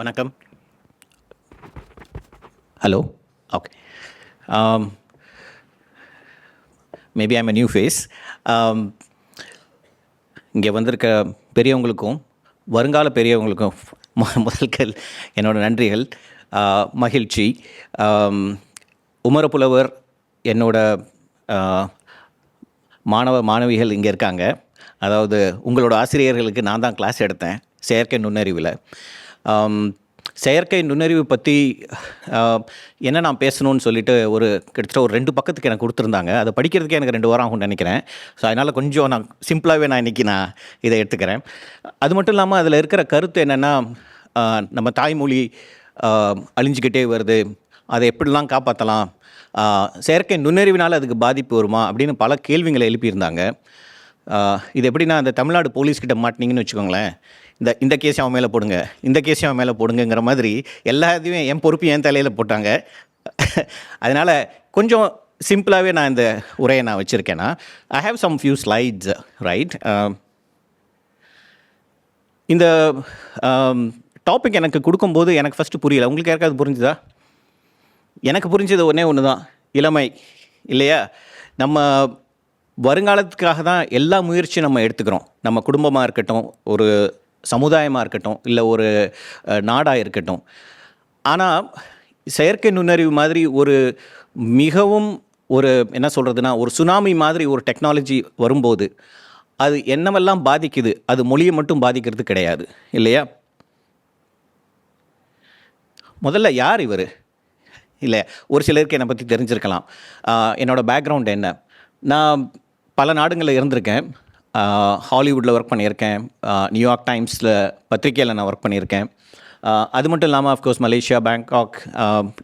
வணக்கம். Hello okay maybe I'm a new face இங்கே வந்திருக்க பெரியவங்களுக்கும் வருங்கால பெரியவங்களுக்கும் முதல்கள் என்னோடய நன்றிகள். மகிழ்ச்சி. உமரப்புலவர் என்னோட மாணவ மாணவிகள் இங்கே இருக்காங்க. அதாவது உங்களோட ஆசிரியர்களுக்கு நான் தான் கிளாஸ் எடுத்தேன். செயற்கை நுண்ணறிவில். செயற்கை நுண்ணறிவு பற்றி என்ன நான் பேசணும்னு சொல்லிட்டு ஒரு கிட்டத்தட்ட ஒரு ரெண்டு பக்கத்துக்கு எனக்கு கொடுத்துருந்தாங்க. அதை படிக்கிறதுக்கே எனக்கு ரெண்டு வாரம் ஆகும்னு நினைக்கிறேன். ஸோ அதனால் கொஞ்சம் நான் சிம்பிளாகவே நான் இன்றைக்கி நான் இதை எடுத்துக்கிறேன். அது மட்டும் இல்லாமல் அதில் இருக்கிற கருத்து என்னென்னா நம்ம தாய்மொழி அழிஞ்சிக்கிட்டே அழிஞ்சுக்கிட்டே வருது. அதை எப்படிலாம் காப்பாற்றலாம் செயற்கை நுண்ணறிவினால் அதுக்கு பாதிப்பு வருமா? அப்படின்னு பல கேள்விகளை எழுப்பியிருந்தாங்க. இது எப்படின்னா அந்த தமிழ்நாடு போலீஸ்கிட்ட மாட்டினீங்கன்னு வச்சுக்கோங்களேன். இந்த இந்த கேஸ் அவன் மேலே போடுங்க? இந்த கேஸ் அவன் மேலே போடுங்கங்கிற மாதிரி எல்லாத்தையுமே என் பொறுப்பு என் தலையில் போட்டாங்க. அதனால் கொஞ்சம் சிம்பிளாகவே நான் இந்த உரையை நான் வச்சுருக்கேன்னா I have some few slides right இந்த டாபிக் எனக்கு கொடுக்கும்போது எனக்கு ஃபஸ்ட்டு புரியல. உங்களுக்கு யாருக்காவது புரிஞ்சுதா? எனக்கு புரிஞ்சது ஒன்றே ஒன்று தான் இளமை இல்லையா? நம்ம வருங்காலத்துக்காக தான் எல்லா முயற்சியும் நம்ம எடுத்துக்கிறோம். நம்ம குடும்பமாக இருக்கட்டும் ஒரு சமுதாயமாக இருக்கட்டும் இல்லை ஒரு நாடாக இருக்கட்டும். ஆனால் செயற்கை நுண்ணறிவு மாதிரி ஒரு மிகவும் ஒரு என்ன சொல்கிறதுனா ஒரு சுனாமி மாதிரி ஒரு டெக்னாலஜி வரும்போது அது என்னவெல்லாம் பாதிக்குது? அது மொழியை மட்டும் பாதிக்கிறது கிடையாது இல்லையா? முதல்ல யார் இவர்? இல்லை ஒரு சிலருக்கு என்னை பற்றி தெரிஞ்சிருக்கலாம். என்னோடய பேக்ரவுண்ட் என்ன? நான் பல நாடுங்களில் இருந்திருக்கேன். ஹாலிவுட்டில் ஒர்க் பண்ணியிருக்கேன். நியூயார்க் டைம்ஸில் பத்திரிக்கையில் நான் ஒர்க் பண்ணியிருக்கேன். அது மட்டும் இல்லாமல் அஃப்கோர்ஸ் மலேசியா பேங்காக்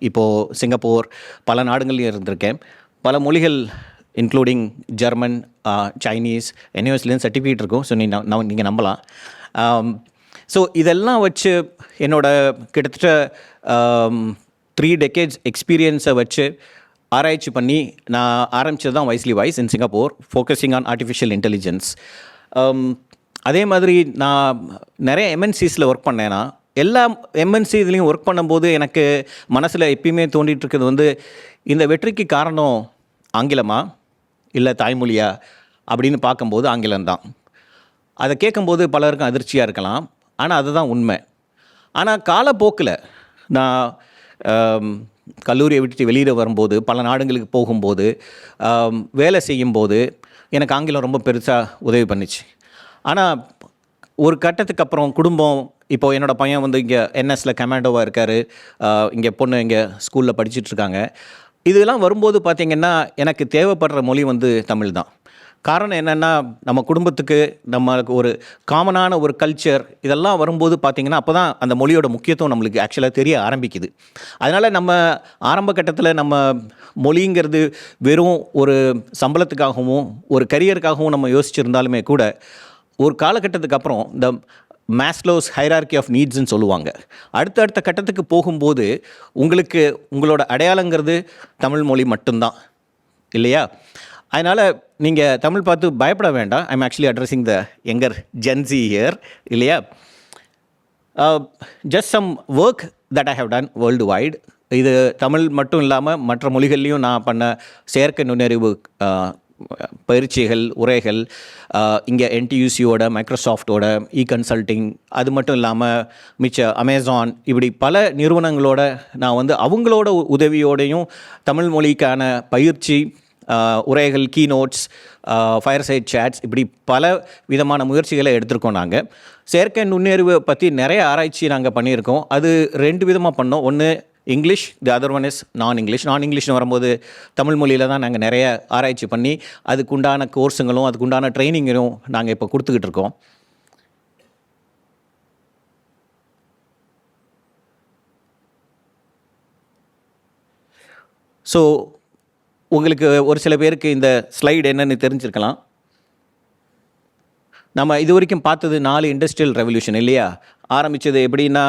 இப்போது சிங்கப்பூர் பல நாடுகள்லையும் இருந்திருக்கேன். பல மொழிகள் இன்க்ளூடிங் ஜெர்மன் சைனீஸ் என்யூஎஸ்லேருந்து சர்டிஃபிகேட் இருக்கும். ஸோ நீ நான் நீங்கள் நம்பலாம். ஸோ இதெல்லாம் வச்சு என்னோட கிட்டத்தட்ட த்ரீ டெக்கேட்ஸ் எக்ஸ்பீரியன்ஸை வச்சு ஆராய்ச்சி பண்ணி நான் ஆரம்பிச்சது தான் wisely voice in Singapore focusing on artificial intelligence அதே மாதிரி நான் நிறைய எம்என்சிஸில் ஒர்க் பண்ணேன்னா எல்லா எம்என்சி இதுலேயும் ஒர்க் பண்ணும்போது எனக்கு மனசில் எப்பயுமே தோண்டிட்டு இருக்கிறது வந்து இந்த வெற்றிக்கு காரணம் ஆங்கிலமா? இல்லை தாய்மொழியா? அப்படின்னு பார்க்கும்போது ஆங்கிலம்தான் அதை கேட்கும்போது பலருக்கும் அதிர்ச்சியாக இருக்கலாம். ஆனால் அதுதான் உண்மை. ஆனால் காலப்போக்கில் நான் um, கல்லூரியை விட்டுட்டு வெளியில் வரும்போது பல நாடுகளுக்கு போகும்போது வேலை செய்யும்போது எனக்கு ஆங்கிலம் ரொம்ப பெருசாக உதவி பண்ணுச்சு. ஆனால் ஒரு கட்டத்துக்கு அப்புறம் குடும்பம் இப்போ என்னோடய பையன் வந்து இங்கே என்எஸ்ல கமாண்டோவாக இருக்கார். இங்கே பொண்ணு இங்கே ஸ்கூலில் படிச்சிட்டு இருக்காங்க. இதெல்லாம் வரும்போது பார்த்திங்கன்னா எனக்கு தேவைப்படுற மொழி வந்து தமிழ் தான். காரணம் என்னென்னா நம்ம குடும்பத்துக்கு நம்மளுக்கு ஒரு காமனான ஒரு கல்ச்சர் இதெல்லாம் வரும்போது பார்த்திங்கன்னா அப்போ தான் அந்த மொழியோட முக்கியத்துவம் நம்மளுக்கு ஆக்சுவலாக தெரிய ஆரம்பிக்குது. அதனால் நம்ம ஆரம்ப கட்டத்தில் நம்ம மொழிங்கிறது வெறும் ஒரு சம்பளத்துக்காகவும் ஒரு கரியருக்காகவும் நம்ம யோசிச்சுருந்தாலுமே கூட ஒரு காலகட்டத்துக்கு அப்புறம் இந்த மேஸ்லோஸ் ஹைரார்கி ஆஃப் நீட்ஸ்ன்னு சொல்லுவாங்க. அடுத்த அடுத்த கட்டத்துக்கு போகும்போது உங்களுக்கு உங்களோட அடையாளங்கிறது தமிழ் மொழி மட்டும்தான். இல்லையா? அதனால் நீங்கள் தமிழ் பார்த்து பயப்பட வேண்டாம். I'm actually addressing the younger Gen Z year இல்லையா? Just some work that I have done world wide இது தமிழ் மட்டும் இல்லாமல் மற்ற மொழிகள்லையும் நான் பண்ண செயற்கை நுண்ணறிவு uh, பயிற்சிகள் உரைகள் இங்கே என்டியூசியோட மைக்ரோசாஃப்டோட இ கன்சல்ட்டிங் அது மட்டும் இல்லாமல் மிச்ச அமேசான் இப்படி பல நிறுவனங்களோட நான் வந்து அவங்களோட உ- உதவியோடையும் தமிழ் மொழிக்கான பயிற்சி உரைகள் keynotes fireside chats இப்படி பல விதமான முயற்சிகளை எடுத்திருக்கோம் நாங்கள் செயற்கை நுண்ணறிவை பற்றி நிறைய ஆராய்ச்சி நாங்கள் பண்ணியிருக்கோம். அது ரெண்டு விதமாக பண்ணோம். ஒன்று English the other one is non English non இங்கிலீஷ்னு வரும்போது தமிழ் மொழியில் தான் நாங்கள் நிறைய ஆராய்ச்சி பண்ணி அதுக்குண்டான கோர்ஸுங்களும் அதுக்குண்டான ட்ரைனிங்கும் நாங்கள் இப்போ கொடுத்துக்கிட்டு இருக்கோம். ஸோ உங்களுக்கு ஒரு சில பேருக்கு இந்த ஸ்லைடு என்னென்னு தெரிஞ்சிருக்கலாம். நம்ம இது வரைக்கும் பார்த்தது நாலு இண்டஸ்ட்ரியல் ரெவல்யூஷன் இல்லையா? ஆரம்பித்தது எப்படின்னா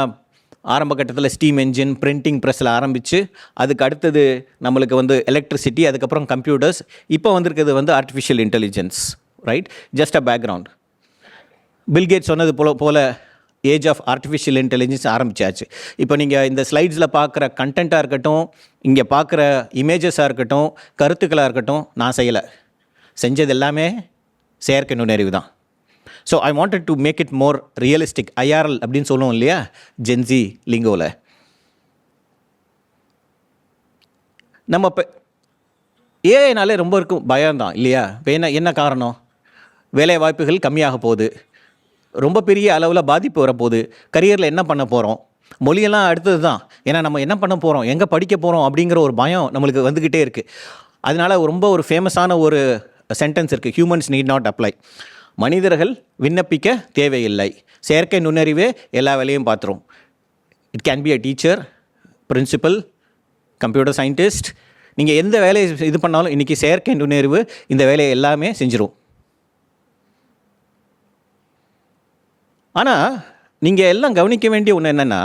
ஆரம்ப கட்டத்தில் ஸ்டீம் என்ஜின் பிரிண்டிங் ப்ரெஸ்ஸில் ஆரம்பித்து அதுக்கு அடுத்தது நம்மளுக்கு வந்து எலக்ட்ரிசிட்டி அதுக்கப்புறம் கம்ப்யூட்டர்ஸ் இப்போ வந்திருக்கிறது வந்து artificial intelligence right just a background Bill Gates சொன்னது போல போல ஏஜ் ஆஃப் ஆர்டிஃபிஷியல் இன்டெலிஜென்ஸ் ஆரம்பித்தாச்சு இப்போ நீங்கள் இந்த ஸ்லைட்ஸில் பார்க்குற கண்டென்ட்டாக இருக்கட்டும் இங்கே பார்க்குற இமேஜஸாக இருக்கட்டும் கருத்துக்களாக இருக்கட்டும் நான் செய்யலை. செஞ்சது எல்லாமே செயற்கை நுண்ணறிவு தான். So I wanted to make it more realistic IRL அப்படின்னு சொல்லுவோம் இல்லையா? ஜென்சி லிங்கோவில் நம்ம இப்போ ஏஐனாலே ரொம்ப இருக்கும் பயம்தான் இல்லையா? இப்போ என்ன என்ன காரணம்? வேலை வாய்ப்புகள் கம்மியாக போகுது. ரொம்ப பெரிய அளவில் பாதிப்பு வரப்போகுது. கரியரில் என்ன பண்ண போகிறோம் மொழியெல்லாம் அடுத்தது தான். ஏன்னா நம்ம என்ன பண்ண போகிறோம் எங்கே படிக்க போகிறோம் அப்படிங்கிற ஒரு பயம் நம்மளுக்கு வந்துக்கிட்டே இருக்குது அதனால ரொம்ப ஒரு ஃபேமஸான ஒரு சென்டென்ஸ் இருக்குது ஹியூமன்ஸ் நீட் நாட் அப்ளை மனிதர்கள் விண்ணப்பிக்க தேவையில்லை. செயற்கை நுண்ணறிவே எல்லா வேலையும் பார்த்துரும். It can be a teacher principal computer scientist நீங்கள் எந்த வேலையை இது பண்ணாலும் இன்றைக்கி செயற்கை நுண்ணறிவு இந்த வேலையை எல்லாமே செஞ்சிடும் ஆனால் நீங்கள் எல்லாம் கவனிக்க வேண்டிய ஒன்று என்னென்னா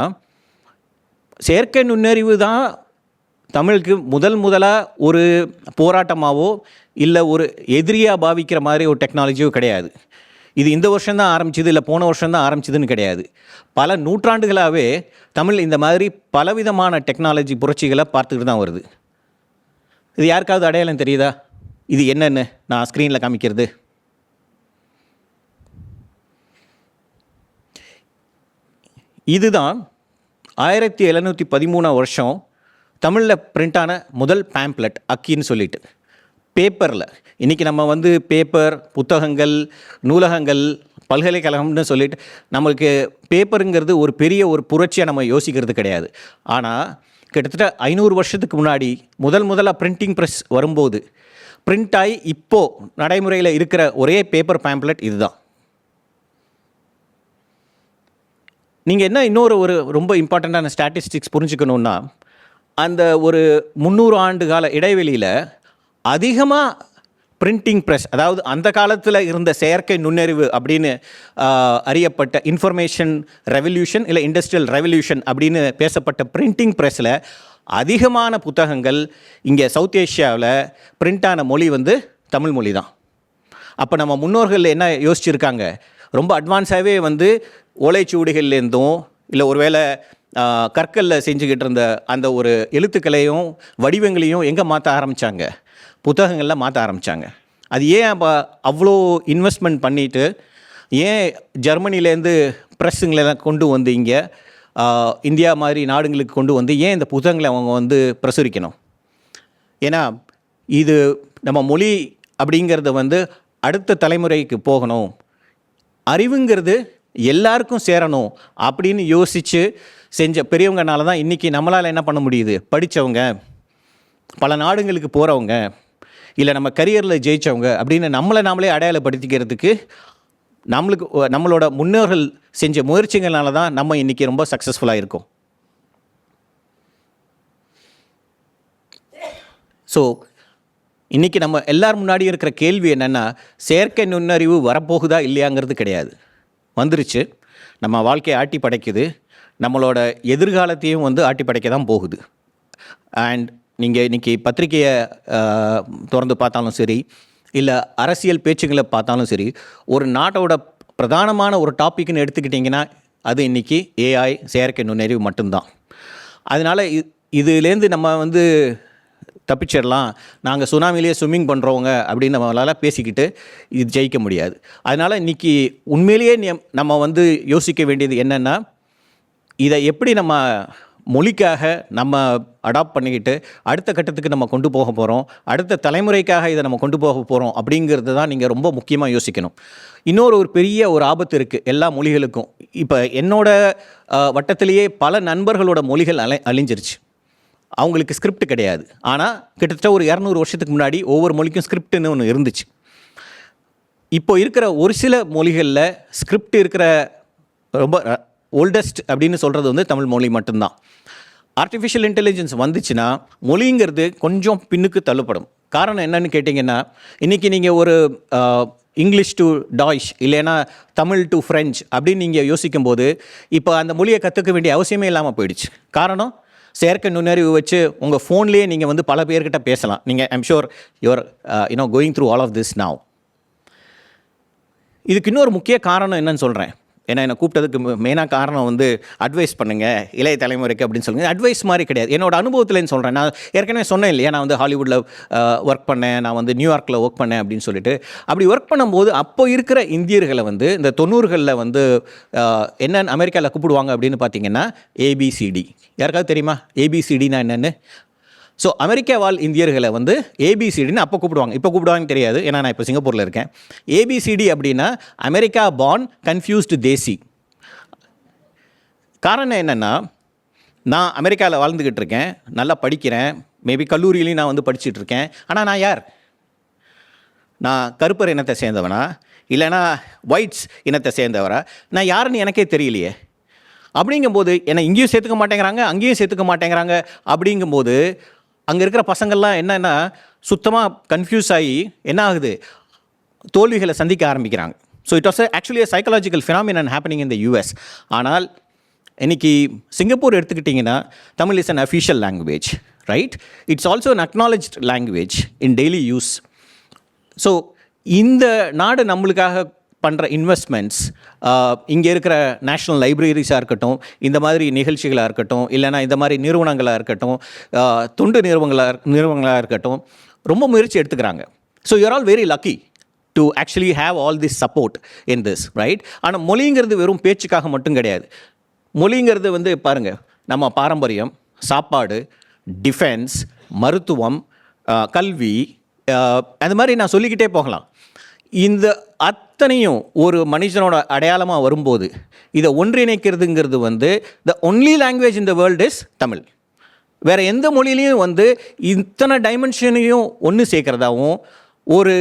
செயற்கை நுண்ணறிவு தான் தமிழுக்கு முதல் முதலாக ஒரு போராட்டமாகவோ இல்லை ஒரு எதிரியாக பாவிக்கிற மாதிரி ஒரு டெக்னாலஜியோ கிடையாது. இது இந்த வருஷம் தான் ஆரம்பிச்சது இல்லை போன வருஷம் தான் ஆரம்பிச்சதுன்னு கிடையாது. பல நூற்றாண்டுகளாகவே தமிழ் இந்த மாதிரி பலவிதமான டெக்னாலஜி புரட்சிகளை பார்த்துக்கிட்டு தான் வருது. இது யாருக்காவது அடையாளம் தெரியுதா? இது என்னென்னு நான் ஸ்க்ரீனில் காமிக்கிறது. இதுதான் ஆயிரத்தி எழுநூற்றி பதிமூணாம் வருஷம் தமிழில் பிரிண்டான முதல் பேம்ப்ளெட் அக்கின்னு சொல்லிட்டு. பேப்பரில். இன்றைக்கி நம்ம வந்து பேப்பர் புத்தகங்கள் நூலகங்கள் பல்கலைக்கழகம்னு சொல்லிட்டு நம்மளுக்கு பேப்பருங்கிறது ஒரு பெரிய ஒரு புரட்சியாக நம்ம யோசிக்கிறது கிடையாது. ஆனால் கிட்டத்தட்ட ஐநூறு வருஷத்துக்கு முன்னாடி முதல் முதலாக பிரிண்டிங் ப்ரெஸ் வரும்போது பிரிண்ட் ஆகி இப்போது நடைமுறையில் இருக்கிற ஒரே பேப்பர் பேம்ப்ளெட் இதுதான். நீங்கள் என்ன இன்னொரு ஒரு ரொம்ப இம்பார்ட்டண்ட்டான ஸ்டாட்டிஸ்டிக்ஸ் புரிஞ்சுக்கணுன்னா அந்த ஒரு முந்நூறு ஆண்டு கால இடைவெளியில் அதிகமாக பிரிண்டிங் ப்ரெஸ் அதாவது அந்த காலத்தில் இருந்த செயற்கை நுண்ணறிவு அப்படின்னு அறியப்பட்ட இன்ஃபர்மேஷன் ரெவல்யூஷன் இல்லை இண்டஸ்ட்ரியல் ரெவல்யூஷன் அப்படின்னு பேசப்பட்ட பிரிண்டிங் ப்ரெஸ்ஸில் அதிகமான புத்தகங்கள் இங்கே சவுத் ஏஷியாவில் பிரிண்டான மொழி வந்து தமிழ் மொழி தான் அப்போ நம்ம முன்னோர்கள் என்ன யோசிச்சிருக்காங்க? ரொம்ப அட்வான்ஸாகவே வந்து ஓலைச்சுவடிகள்லேருந்தும் இல்லை ஒருவேளை கற்களில் செஞ்சுக்கிட்டு இருந்த அந்த ஒரு எழுத்துக்களையும் வடிவங்களையும் எங்கே மாற்ற ஆரம்பித்தாங்க புத்தகங்களில் மாற்ற ஆரம்பித்தாங்க அது ஏன் அப்போ அவ்வளோ இன்வெஸ்ட்மெண்ட் பண்ணிவிட்டு ஏன் ஜெர்மனிலேருந்து ப்ரெஸ்ஸுங்களெல்லாம் கொண்டு வந்து இங்கே இந்தியா மாதிரி நாடுங்களுக்கு கொண்டு வந்து ஏன் இந்த புத்தகங்களை அவங்க வந்து பிரசுரிக்கணும்? ஏன்னா இது நம்ம மொழி அப்படிங்கிறது வந்து அடுத்த தலைமுறைக்கு போகணும். அறிவுங்கிறது எல்லாருக்கும் சேரணும் அப்படின்னு யோசித்து செஞ்ச பெரியவங்கனால தான் இன்றைக்கி நம்மளால் என்ன பண்ண முடியுது? படித்தவங்க பல நாடுங்களுக்கு போகிறவங்க இல்லை நம்ம கரியரில் ஜெயித்தவங்க அப்படின்னு நம்மளை நாமளே அடையாளப்படுத்திக்கிறதுக்கு நம்மளுக்கு நம்மளோட முன்னோர்கள் செஞ்ச முயற்சிகளால் தான் நம்ம இன்றைக்கி ரொம்ப சக்ஸஸ்ஃபுல்லாக இருக்கோம். ஸோ இன்றைக்கி நம்ம எல்லார் முன்னாடியும் இருக்கிற கேள்வி என்னென்னா செயற்கை நுண்ணறிவு வரப்போகுதா இல்லையாங்கிறது கிடையாது. வந்துருச்சு. நம்ம வாழ்க்கையை ஆட்டி படைக்குது. நம்மளோட எதிர்காலத்தையும் வந்து ஆட்டி படைக்க தான் போகுது. அண்ட் நீங்கள் இன்றைக்கி பத்திரிக்கையை திறந்து பார்த்தாலும் சரி இல்லை அரசியல் பேச்சுங்களை பார்த்தாலும் சரி ஒரு நாட்டோட பிரதானமான ஒரு டாப்பிக்னு எடுத்துக்கிட்டிங்கன்னா அது இன்றைக்கி ஏஐ செயற்கை நுண்ணறிவு மட்டும்தான். அதனால் இ இதுலேருந்து நம்ம வந்து தப்பிச்சிடலாம். நாங்கள் சுனாமிலேயே ஸ்விம்மிங் பண்ணுறவங்க அப்படின்னு நம்மளால் பேசிக்கிட்டு இது ஜெயிக்க முடியாது. அதனால் இன்றைக்கி உண்மையிலேயே நம்ம வந்து யோசிக்க வேண்டியது என்னென்னா இதை எப்படி நம்ம மொழிக்காக நம்ம அடாப்ட் பண்ணிக்கிட்டு அடுத்த கட்டத்துக்கு நம்ம கொண்டு போக போகிறோம் அடுத்த தலைமுறைக்காக இதை நம்ம கொண்டு போக போகிறோம் அப்படிங்கிறது தான் நீங்கள் ரொம்ப முக்கியமாக யோசிக்கணும். இன்னொரு ஒரு பெரிய ஒரு ஆபத்து இருக்குது எல்லா மொழிகளுக்கும். இப்போ என்னோட வட்டத்திலேயே பல நண்பர்களோட மொழிகள் அலை அழிஞ்சிருச்சு. அவங்களுக்கு ஸ்கிரிப்ட் கிடையாது. ஆனால் கிட்டத்தட்ட ஒரு இரநூறு வருஷத்துக்கு முன்னாடி ஒவ்வொரு மொழிக்கும் ஸ்கிரிப்ட்னு ஒன்று இருந்துச்சு. இப்போ இருக்கிற ஒரு சில மொழிகளில் ஸ்கிரிப்ட் இருக்கிற ரொம்ப ஓல்டஸ்ட் அப்படின்னு சொல்கிறது வந்து தமிழ் மொழி மட்டும்தான். ஆர்டிஃபிஷியல் இன்டெலிஜென்ஸ் வந்துச்சுன்னா மொழிங்கிறது கொஞ்சம் பின்னுக்கு தள்ளுப்படும் காரணம் என்னன்னு கேட்டிங்கன்னா இன்றைக்கி நீங்கள் ஒரு இங்கிலீஷ் டு டாய்ஷ் இல்லைன்னா தமிழ் டு ஃப்ரெஞ்ச் அப்படின்னு நீங்கள் யோசிக்கும்போது இப்போ அந்த மொழியை கற்றுக்க வேண்டிய அவசியமே இல்லாமல் போயிடுச்சு. காரணம் செயற்கை நுண்ணறிவு வச்சு உங்கள் ஃபோன்லேயே நீங்கள் வந்து பல பேர்கிட்ட பேசலாம். நீங்கள் I'm sure your you know going through all of this now இதுக்கு இன்னொரு முக்கிய காரணம் என்னன்னு சொல்கிறேன் ஏன்னா என்னை கூப்பிட்டதுக்கு மெயினாக காரணம் வந்து அட்வைஸ் பண்ணுங்கள் இளைய தலைமுறைக்கு அப்படின்னு சொல்லுங்கள் அட்வைஸ் மாதிரி கிடையாது. என்னோட அனுபவத்துலன்னு சொல்கிறேன் நான் ஏற்கனவே சொன்னேன் இல்லையா? நான் வந்து ஹாலிவுட்டில் ஒர்க் பண்ணேன். நான் வந்து நியூயார்க்கில் ஒர்க் பண்ணேன் அப்படின்னு சொல்லிட்டு. அப்படி ஒர்க் பண்ணும்போது அப்போ இருக்கிற இந்தியர்களை வந்து இந்த தொண்ணூறுகளில் வந்து என்னென்னு அமெரிக்காவில் கூப்பிடுவாங்க அப்படின்னு பார்த்தீங்கன்னா ஏபிசிடி யாருக்காவது தெரியுமா? ஏபிசிடினா என்னென்னு? ஸோ அமெரிக்கா வாழ் இந்தியர்களை வந்து ஏபிசிடின்னு அப்போ கூப்பிடுவாங்க. இப்போ கூப்பிடுவாங்கன்னு தெரியாது. ஏன்னா நான் இப்போ சிங்கப்பூரில் இருக்கேன். ஏபிசிடி அப்படின்னா அமெரிக்கா பார்ன் கன்ஃபியூஸ்டு தேசி காரணம் என்னென்னா நான் அமெரிக்காவில் வாழ்ந்துக்கிட்டு இருக்கேன். நல்லா படிக்கிறேன். மேபி கல்லூரியிலையும் நான் வந்து படிச்சுட்டு இருக்கேன். ஆனால் நான் யார்? நான் கருப்பர் இனத்தை சேர்ந்தவனா? இல்லைனா ஒயிட்ஸ் இனத்தை சேர்ந்தவரா? நான் யாருன்னு எனக்கே தெரியலையே. அப்படிங்கும்போது என்னை இங்கேயும் சேர்த்துக்க மாட்டேங்கிறாங்க அங்கேயும் சேர்த்துக்க மாட்டேங்கிறாங்க. அப்படிங்கும்போது அங்கே இருக்கிற பசங்கள்லாம் என்னென்னா சுத்தமாக கன்ஃபியூஸ் ஆகி என்ன ஆகுது? தோல்விகளை சந்திக்க ஆரம்பிக்கிறாங்க. So it was actually psychological phenomenon happening in the US ஆனால் இன்னைக்கு சிங்கப்பூர் எடுத்துக்கிட்டிங்கன்னா Tamil is an official language right it's also an acknowledge language in daily use so இந்த நாடு நம்மளுக்காக பண்ணுற இன்வெஸ்ட்மெண்ட்ஸ் இங்கே இருக்கிற நேஷ்னல் லைப்ரரிஸாக இருக்கட்டும் இந்த மாதிரி நிகழ்ச்சிகளாக இருக்கட்டும் இல்லைனா இந்த மாதிரி நிறுவனங்களாக இருக்கட்டும் துண்டு தொண்டு நிறுவனங்களாக நிறுவனங்களாக இருக்கட்டும் ரொம்ப முயற்சி எடுத்துக்கிறாங்க. So you are all very lucky to actually have all this support in this right ஆனால் மொழிங்கிறது வெறும் பேச்சுக்காக மட்டும் கிடையாது. மொழிங்கிறது வந்து பாருங்கள் நம்ம பாரம்பரியம் சாப்பாடு டிஃபென்ஸ் மருத்துவம் கல்வி அந்த மாதிரி நான் சொல்லிக்கிட்டே போகலாம். இந்த அத்தனையும் ஒரு மனுஷனோட அடையாளமாக வரும்போது இதை ஒன்றிணைக்கிறதுங்கிறது வந்து the only language in the world is Tamil வேறு எந்த மொழியிலையும் வந்து இத்தனை டைமென்ஷனையும் ஒன்று சேர்க்குறதாவும் ஒரு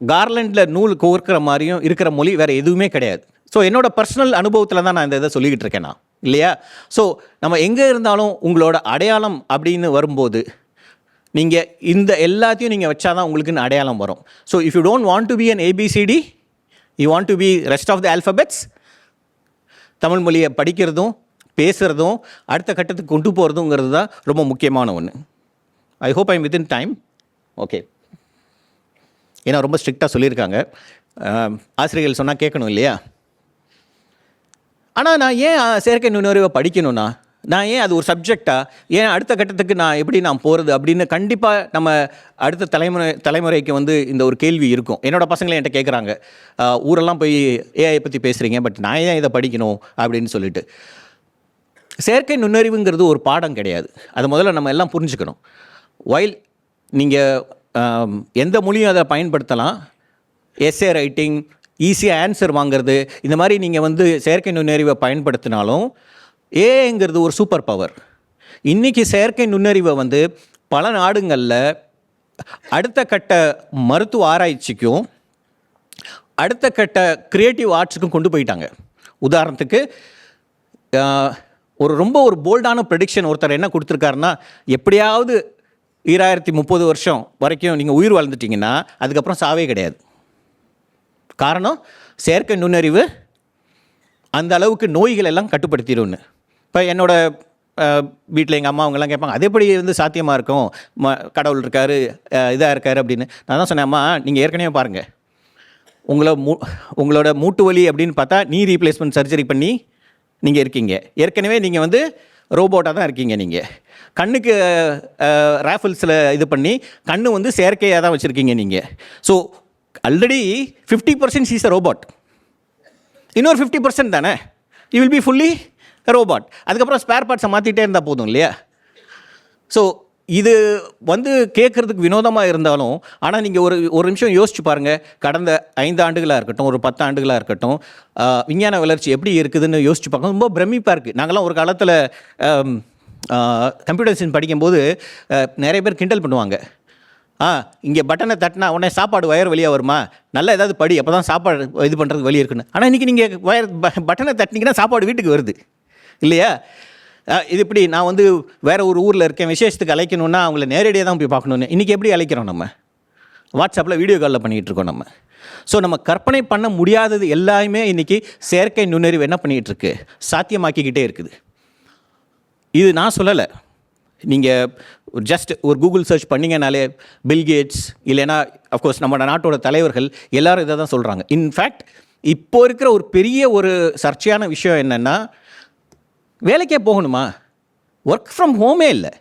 கார்லண்டில் நூல் கோர்க்கிற மாதிரியும் இருக்கிற மொழி வேறு எதுவுமே கிடையாது. ஸோ என்னோட பர்சனல் அனுபவத்தில் தான் நான் இந்த இதை சொல்லிக்கிட்டு இருக்கேன் நான். இல்லையா? ஸோ நம்ம எங்கே இருந்தாலும் உங்களோட அடையாளம் அப்படின்னு வரும்போது நீங்கள் இந்த எல்லாத்தையும் நீங்கள் வச்சாதான் உங்களுக்குன்னு அடையாளம் வரும். So if you don't want to be an ABCD you want to be rest of the alphabets Tamil மொழியை படிக்கிறதும் பேசுகிறதும் அடுத்த கட்டத்துக்கு கொண்டு போகிறதுங்கிறது தான் ரொம்ப முக்கியமான ஒன்று I hope I'm within time okay ஏன்னா ரொம்ப ஸ்ட்ரிக்டாக சொல்லியிருக்காங்க. ஆசிரியர்கள் சொன்னால் கேட்கணும் இல்லையா? ஆனால் நான் ஏன் செயற்கை நுண்ணறிவை படிக்கணும்னா நான் ஏன் அது ஒரு சப்ஜெக்டா ஏன் அடுத்த கட்டத்துக்கு நான் எப்படி நான் போகிறது அப்படின்னு கண்டிப்பாக நம்ம அடுத்த தலைமுறை தலைமுறைக்கு வந்து இந்த ஒரு கேள்வி இருக்கும். என்னோடய பசங்களே என்கிட்ட கேட்குறாங்க ஊரெல்லாம் போய் ஏஐ பற்றி பேசுகிறீங்க பட் நான் ஏன் இதை படிக்கணும்? அப்படின்னு சொல்லிட்டு. செயற்கை நுண்ணறிவுங்கிறது ஒரு பாடம் கிடையாது. அது முதல்ல நம்ம எல்லாம் புரிஞ்சுக்கணும். வைல் நீங்கள் எந்த மொழியும் அதை பயன்படுத்தலாம். எஸ்ஏ ரைட்டிங் ஈஸியாக ஆன்சர் வாங்குறது இந்த மாதிரி நீங்கள் வந்து செயற்கை நுண்ணறிவை பயன்படுத்தினாலும் ஏங்கிறது ஒரு சூப்பர் பவர் இன்றைக்கி செயற்கை நுண்ணறிவை வந்து பல நாடுகளில் அடுத்த கட்ட மருத்துவ ஆராய்ச்சிக்கும் அடுத்த கட்ட க்ரியேட்டிவ் ஆர்ட்ஸுக்கும் கொண்டு போயிட்டாங்க. உதாரணத்துக்கு ஒரு ரொம்ப ஒரு போல்டான ப்ரெடிக்ஷன் ஒருத்தர் என்ன கொடுத்துருக்காருன்னா எப்படியாவது ஈராயிரத்தி முப்பது வருஷம் வரைக்கும் நீங்கள் உயிர் வாழ்ந்துட்டிங்கன்னா அதுக்கப்புறம் சாவே கிடையாது. காரணம் செயற்கை நுண்ணறிவு அந்த அளவுக்கு நோய்கள் எல்லாம் கட்டுப்படுத்திடும்னு. இப்போ என்னோட வீட்டில் எங்கள் அம்மா அவங்கெல்லாம் கேட்பாங்க அது எப்படி வந்து சாத்தியமாக இருக்கும்? ம கடவுள் இருக்கார் இதாக இருக்கார் அப்படின்னு. நான் தான் சொன்னேன் அம்மா நீங்கள் ஏற்கனவே பாருங்கள் உங்களை மூ உங்களோட மூட்டு வலி அப்படின்னு பார்த்தா நீ ரீப்ளேஸ்மெண்ட் சர்ஜரி பண்ணி நீங்கள் இருக்கீங்க. ஏற்கனவே நீங்கள் வந்து ரோபோட்டாக தான் இருக்கீங்க நீங்கள் கண்ணுக்கு ரேஃபிள்ஸில் இது பண்ணி கண்ணு வந்து செயற்கையாக தான் வச்சுருக்கீங்க நீங்கள் so already fifty percent sees a robot இன்னொரு ஃபிஃப்டி பர்சன்ட் தானே? You will be fully robot அதுக்கப்புறம் ஸ்பேர் பார்ட்ஸை மாற்றிட்டே இருந்தால் போதும் இல்லையா? ஸோ இது வந்து கேட்குறதுக்கு வினோதமாக இருந்தாலும் ஆனால் நீங்கள் ஒரு ஒரு நிமிஷம் யோசிச்சு பாருங்கள் கடந்த ஐந்து ஆண்டுகளாக இருக்கட்டும் ஒரு பத்து ஆண்டுகளாக இருக்கட்டும் விஞ்ஞான வளர்ச்சி எப்படி இருக்குதுன்னு யோசிச்சு பார்க்க ரொம்ப பிரமிப்பாக இருக்குது நாங்களாம் ஒரு காலத்தில் கம்ப்யூட்டர் சயின்ஸ் படிக்கும்போது நிறைய பேர் கிண்டல் பண்ணுவாங்க. ஆ இங்கே பட்டனை தட்டினா உடனே சாப்பாடு வயர் வழியாக வருமா? நல்லா ஏதாவது படி அப்போ தான் சாப்பாடு இது பண்ணுறது வழி இருக்குன்னு. ஆனால் இன்றைக்கி நீங்கள் வயர் ப- பட்டனை தட்டினீங்கன்னா சாப்பாடு வீட்டுக்கு வருது. இல்லையா? இது இப்படி நான் வந்து வேறு ஒரு ஊரில் இருக்கேன் விசேஷத்துக்கு அழைக்கணுன்னா அவங்கள நேரடியாக தான் போய் பார்க்கணுன்னு இன்றைக்கி எப்படி அழைக்கிறோம் நம்ம? வாட்ஸ்அப்பில் வீடியோ காலில் பண்ணிகிட்டு இருக்கோம் நம்ம. ஸோ நம்ம கற்பனை பண்ண முடியாதது எல்லாமே இன்றைக்கி செயற்கை நுண்ணறிவு என்ன பண்ணிகிட்ருக்கு சாத்தியமாக்கிக்கிட்டே இருக்குது. இது நான் சொல்லலை. நீங்கள் ஜஸ்ட் ஒரு கூகுள் சர்ச் பண்ணிங்கனாலே பில்கேட்ஸ் இல்லைன்னா அஃப்கோர்ஸ் நம்ம நாட்டோட தலைவர்கள் எல்லாரும் இதை தான் சொல்கிறாங்க இன்ஃபேக்ட் இப்போ இருக்கிற ஒரு பெரிய ஒரு சர்ச்சையான விஷயம் என்னென்னா வேலைக்கே போகணுமா? ஒர்க் ஃப்ரம் ஹோமே இல்லை.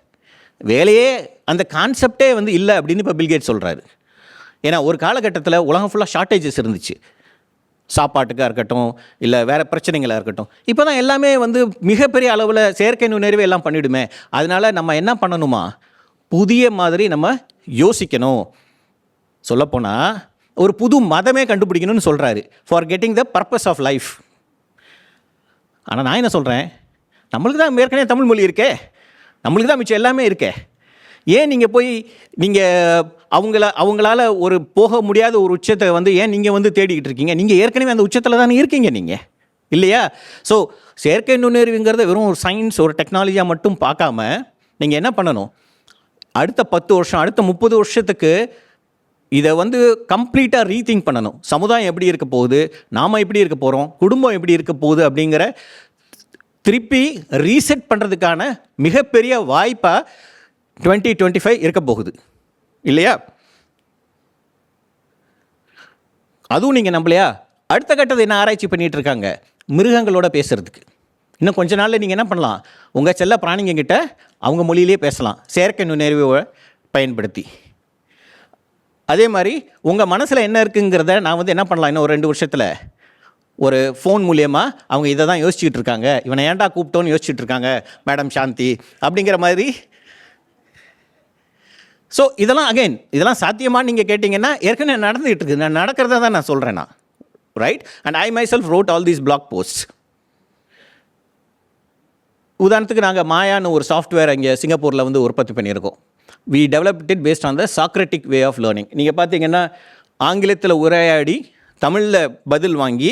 வேலையே அந்த கான்செப்டே வந்து இல்லை அப்படின்னு இப்போ பில்கேட் சொல்கிறாரு ஏன்னா ஒரு காலகட்டத்தில் உலகம் ஃபுல்லாக ஷார்ட்டேஜஸ் இருந்துச்சு. சாப்பாட்டுக்காக இருக்கட்டும் இல்லை வேறு பிரச்சனைகளாக இருக்கட்டும். இப்போ தான் எல்லாமே வந்து மிகப்பெரிய அளவில் செயற்கை நுண்ணறிவு எல்லாம் பண்ணிவிடுமே அதனால் நம்ம என்ன பண்ணணுமா? புதிய மாதிரி நம்ம யோசிக்கணும். சொல்லப்போனால் ஒரு புது மதமே கண்டுபிடிக்கணும்னு சொல்கிறாரு for getting the purpose of life ஆனால் நான் என்ன சொல்கிறேன் நம்மளுக்கு தான் ஏற்கனவே தமிழ் மொழி இருக்கே. நம்மளுக்கு தான் மிச்சம் எல்லாமே இருக்கே. ஏன் நீங்கள் போய் நீங்கள் அவங்கள அவங்களால ஒரு போக முடியாத ஒரு உச்சத்தை வந்து ஏன் நீங்கள் வந்து தேடிக்கிட்டு இருக்கீங்க? நீங்கள் ஏற்கனவே அந்த உச்சத்தில் தானே இருக்கீங்க நீங்கள் இல்லையா? ஸோ செயற்கை நுண்ணறிவுங்கிறத வெறும் ஒரு சயின்ஸ் ஒரு டெக்னாலஜியாக மட்டும் பார்க்காம நீங்கள் என்ன பண்ணணும்? அடுத்த பத்து வருஷம் அடுத்த முப்பது வருஷத்துக்கு இதை வந்து கம்ப்ளீட்டாக ரீதிங்க் பண்ணணும். சமுதாயம் எப்படி இருக்க போகுது? நாம் எப்படி இருக்க போகிறோம் குடும்பம் எப்படி இருக்க போகுது? அப்படிங்கிற திருப்பி ரீசெட் பண்ணுறதுக்கான மிகப்பெரிய வாய்ப்பாக டுவெண்ட்டி டுவெண்ட்டி ஃபைவ் இருக்க போகுது. இல்லையா? அதுவும் நீங்கள் நம்பலையா? அடுத்த கட்டத்தை என்ன ஆராய்ச்சி பண்ணிகிட்டு இருக்காங்க? மிருகங்களோட பேசுகிறதுக்கு இன்னும் கொஞ்ச நாளில் நீங்கள் என்ன பண்ணலாம்? உங்கள் செல்ல பிராணிங்கக்கிட்ட அவங்க மொழியிலே பேசலாம். செயற்கை நுண்ணறிவை பயன்படுத்தி. அதே மாதிரி உங்கள் மனசில் என்ன இருக்குங்கிறத நான் வந்து என்ன பண்ணலாம்? இன்னும் ஒரு ரெண்டு வருஷத்தில் ஒரு ஃபோன் மூலியமாக அவங்க இதை தான் யோசிச்சுட்டு இருக்காங்க இவனை ஏன்டா கூப்பிட்டோன்னு யோசிச்சுட்டு இருக்காங்க மேடம் சாந்தி? அப்படிங்கிற மாதிரி. ஸோ இதெல்லாம் அகைன் இதெல்லாம் சாத்தியமாக நீங்கள் கேட்டிங்கன்னா ஏற்கனவே நடந்துகிட்டு இருக்குது நான் நடக்கிறத தான் நான் சொல்கிறேன் நான். Right and I myself wrote all these blog post உதாரணத்துக்கு நாங்கள் மாயான்னு ஒரு சாஃப்ட்வேர் இங்கே சிங்கப்பூரில் வந்து உற்பத்தி பண்ணியிருக்கோம். We developed it based on the Socratic way of learning நீங்கள் பார்த்தீங்கன்னா ஆங்கிலத்தில் உரையாடி தமிழில் பதில் வாங்கி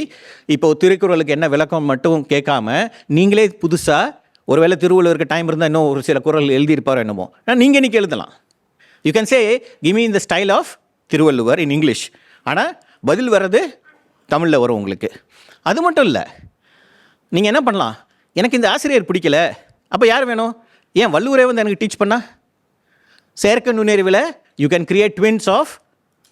இப்போ திருக்குறளுக்கு என்ன விளக்கம் மட்டும் கேட்காம நீங்களே புதுசாக ஒருவேளை திருவள்ளுவருக்கு டைம் இருந்தால் இன்னும் ஒரு சில குரல் எழுதியிருப்பாரோ என்னமோ. ஆனால் நீங்கள் இன்றைக்கி எழுதலாம். யூ கேன் சே கிமி இந்த style of Thiruvalluvar in English ஆனால் பதில் வர்றது தமிழில் வரும் உங்களுக்கு. அது மட்டும் இல்லை நீங்கள் என்ன பண்ணலாம்? எனக்கு இந்த ஆசிரியர் பிடிக்கல. அப்போ யார் வேணும்? ஏன் வள்ளுவரே வந்து எனக்கு டீச் பண்ணா? செயற்கை நுண்ணறிவில் you can create twins of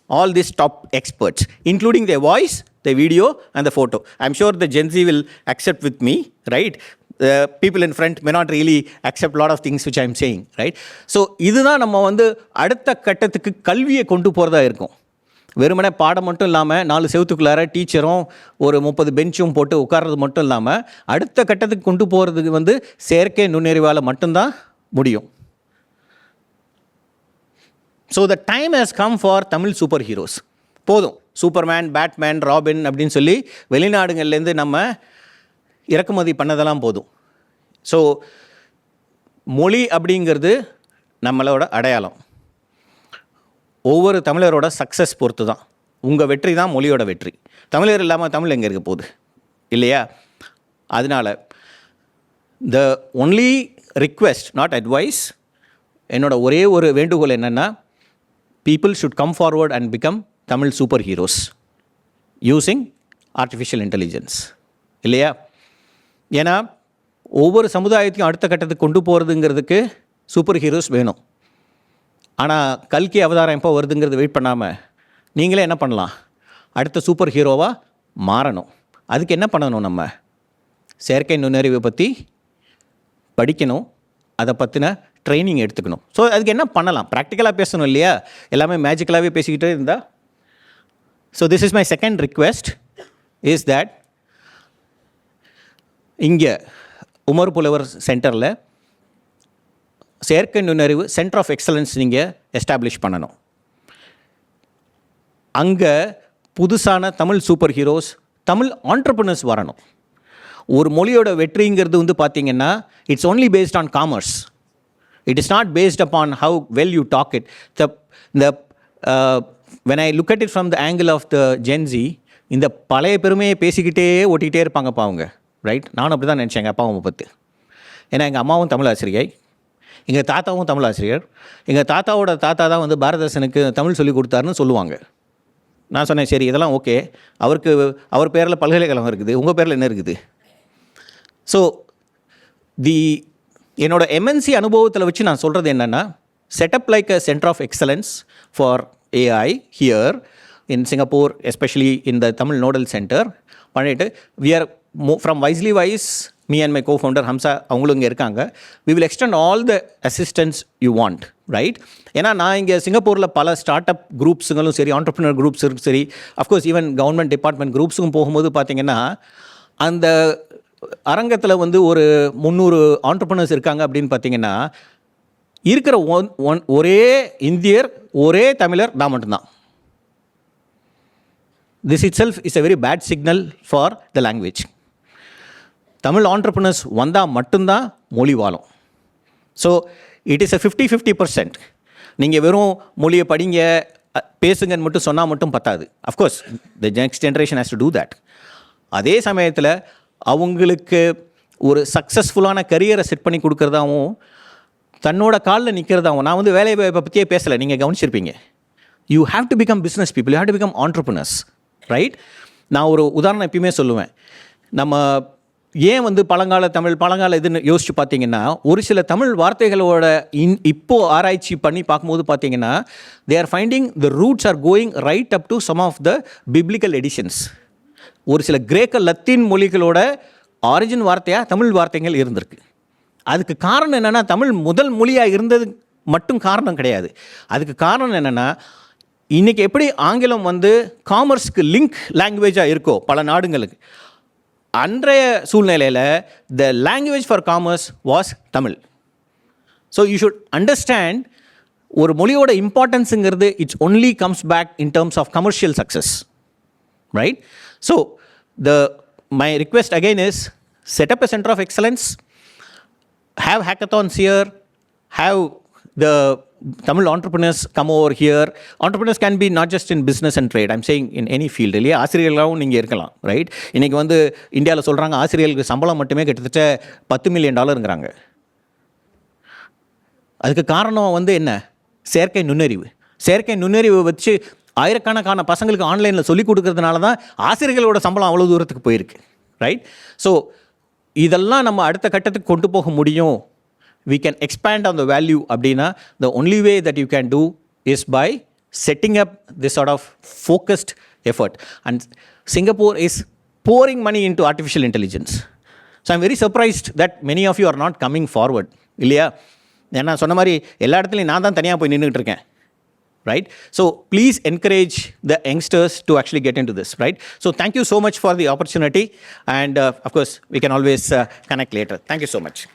all these top experts, including their voice, the video, and the photo. I'm sure the Gen Z will accept with me, right? The people in front may not really accept a lot of things which I'm saying, right? So இதுதான் நம்ம வந்து அடுத்த கட்டத்துக்கு கல்வியை கொண்டு போகிறதா இருக்கும் வெறுமனே பாடம் மட்டும் இல்லாமல் நாலு செவத்துக்குள்ளார டீச்சரும் ஒரு முப்பது பெஞ்சும் போட்டு உட்கார்றது மட்டும் இல்லாமல் அடுத்த கட்டத்துக்கு கொண்டு போகிறதுக்கு வந்து செயற்கை நுண்ணறிவால் மட்டும்தான் முடியும் so the time has come for Tamil super heroes போதும். சூப்பர்மேன் பேட்மேன் ராபின் அப்படின்னு சொல்லி வெளிநாடுகள்லேருந்து நம்ம இறக்குமதி பண்ணதெல்லாம் போதும். ஸோ மொழி அப்படிங்கிறது நம்மளோட அடையாளம். ஒவ்வொரு தமிழரோட சக்ஸஸ் பொறுத்து தான் உங்கள் வெற்றி தான் மொழியோட வெற்றி. தமிழர் இல்லாமல் தமிழ் எங்கே இருக்க போகுது? இல்லையா? அதனால் the only request not advice என்னோடய ஒரே ஒரு வேண்டுகோள் என்னென்னா people should come forward and become Tamil super heroes using artificial intelligence இல்லையா? ஏன்னா ஒவ்வொரு சமுதாயத்தையும் அடுத்த கட்டத்துக்கு கொண்டு போகிறதுங்கிறதுக்கு சூப்பர் ஹீரோஸ் வேணும். ஆனால் கல்கி அவதாரம் எப்போ வருதுங்கிறது வெயிட் பண்ணாமல் நீங்களே என்ன பண்ணலாம்? அடுத்த சூப்பர் ஹீரோவாக மாறணும். அதுக்கு என்ன பண்ணணும் நம்ம? செயற்கை நுண்ணறிவை பற்றி படிக்கணும். அதை பற்றின ட்ரைனிங் எடுத்துக்கணும். ஸோ அதுக்கு என்ன பண்ணலாம்? ப்ராக்டிக்கலாக பேசணும் இல்லையா? எல்லாமே மேஜிக்கலாகவே பேசிக்கிட்டே இருந்தால் so this is my second request is that இங்கே உமர் புலவர் சென்டரில் செயற்கை நுண்ணறிவு சென்டர் ஆஃப் எக்ஸலன்ஸ் நீங்கள் எஸ்டாப்ளிஷ் பண்ணணும். அங்கே புதுசான Tamil super heroes Tamil entrepreneurs வரணும். ஒரு மொழியோட வெற்றிங்கிறது வந்து பார்த்தீங்கன்னா it's only based on commerce it is not based upon how well you talk it the இந்த when I look at it from the angle of the Gen Z இந்த பழைய பெருமையை பேசிக்கிட்டே ஓட்டிகிட்டே இருப்பாங்கப்பா அவங்க ரைட் நானும் அப்படி தான் நினச்சேன் எங்கள் அப்பாவும் அம்மா பற்றி ஏன்னா எங்கள் அம்மாவும் தமிழ் ஆசிரியை எங்கள் தாத்தாவும் தமிழ் ஆசிரியர் எங்கள் தாத்தாவோட தாத்தா தான் வந்து பாரதாசனுக்கு தமிழ் சொல்லி கொடுத்தாருன்னு சொல்லுவாங்க. நான் சொன்னேன் சரி இதெல்லாம் ஓகே. அவருக்கு அவர் பேரில் பல்கலைக்கழகம் இருக்குது. உங்கள் பேரில் என்ன இருக்குது? ஸோ தி என்னோட எம்என்சி அனுபவத்தில் வச்சு நான் சொல்கிறது என்னென்னா setup like a centre of excellence for AI here in Singapore especially இந்த தமிழ் நோடல் சென்டர் பண்ணிட்டு we are from Wisely Wise me and my co founder Hamsa அவங்களும் இங்கே இருக்காங்க. We will extend all the assistance you want right ஏன்னா நான் இங்கே சிங்கப்பூரில் பல ஸ்டார்ட் அப் குரூப்ஸுங்களும் சரி ஆண்டர்பிரினர் குரூப்ஸும் சரி of course even government department குரூப்ஸுக்கும் போகும்போது பார்த்தீங்கன்னா அந்த அரங்கத்தில் வந்து ஒரு முந்நூறு ஆண்டர்பனர்ஸ் இருக்காங்க அப்படின்னு பார்த்தீங்கன்னா இருக்கிற ஒன் ஒன் ஒரே இந்தியர் ஒரே தமிழர் நான் மட்டும்தான். This itself is a very bad signal for the language Tamil entrepreneurs வந்தால் மட்டும்தான் மொழி வாழும். So it is a fifty fifty percent நீங்கள் வெறும் மொழியை படிங்க பேசுங்கன்னு மட்டும் சொன்னால் மட்டும் பத்தாது. Of course the next generation has to do that அதே சமயத்தில் அவங்களுக்கு ஒரு சக்ஸஸ்ஃபுல்லான கரியரை செட் பண்ணி கொடுக்குறதாவும் தன்னோட காலில் நிற்கிறதாவும் நான் வந்து வேலை வாய்ப்பை பற்றியே பேசலை நீங்கள் கவனிச்சிருப்பீங்க. You have to become business people you have to become entrepreneurs right நான் ஒரு உதாரணம் எப்பயுமே சொல்லுவேன். நம்ம ஏன் வந்து பழங்கால தமிழ் பழங்கால இதுன்னு யோசிச்சு பார்த்தீங்கன்னா ஒரு சில தமிழ் வார்த்தைகளோட இன் இப்போது ஆராய்ச்சி பண்ணி பார்க்கும்போது பார்த்தீங்கன்னா they are finding the roots are going right up to some of the biblical editions ஒரு சில கிரேக்க லத்தீன் மொழிகளோட ஆரிஜின் வார்த்தையாக தமிழ் வார்த்தைகள் இருந்திருக்கு. அதுக்கு காரணம் என்னென்னா தமிழ் முதல் மொழியாக இருந்தது மட்டும் காரணம் கிடையாது. அதுக்கு காரணம் என்னென்னா இன்றைக்கி எப்படி ஆங்கிலம் வந்து காமர்ஸ்க்கு லிங்க் லாங்குவேஜாக இருக்கோ பல நாடுங்களுக்கு அன்றைய சூழ்நிலையில் the language for commerce was Tamil. So you should understand ஒரு மொழியோட இம்பார்ட்டன்ஸுங்கிறது it's only comes back in terms of commercial success right So, the my request again is set up a center of excellence, have hackathons here, have the Tamil entrepreneurs come over here. Entrepreneurs can be not just in business and trade. I'm saying in any field. இல்லையா ஆசிரியர்களாகவும் நீங்கள் இருக்கலாம் right இன்றைக்கி வந்து இந்தியாவில் சொல்கிறாங்க ஆசிரியர்களுக்கு சம்பளம் மட்டுமே கிட்டத்தட்ட பத்து மில்லியன் டாலருங்கிறாங்க அதுக்கு காரணம் வந்து என்ன செயற்கை நுண்ணறிவு செயற்கை நுண்ணறிவை வச்சு ஆயிரக்கணக்கான பசங்களுக்கு ஆன்லைனில் சொல்லிக் கொடுக்கறதுனால தான் ஆசிரியர்களோட சம்பளம் அவ்வளோ தூரத்துக்கு போயிருக்கு ரைட் ஸோ இதெல்லாம் நம்ம அடுத்த கட்டத்துக்கு கொண்டு போக முடியும் we can expand on the value அப்படின்னா the only way that you can do is by setting up this sort of focused effort. And Singapore is pouring money into artificial intelligence so I'm very surprised that many of you are not coming forward. இல்லையா ஏன்னா சொன்ன மாதிரி எல்லா இடத்துலையும் நான் தான் தனியாக போய் நின்றுட்டு இருக்கேன் right? So please encourage the youngsters to actually get into this right? So thank you so much for the opportunity. And uh, of course we can always uh, connect later. Thank you so much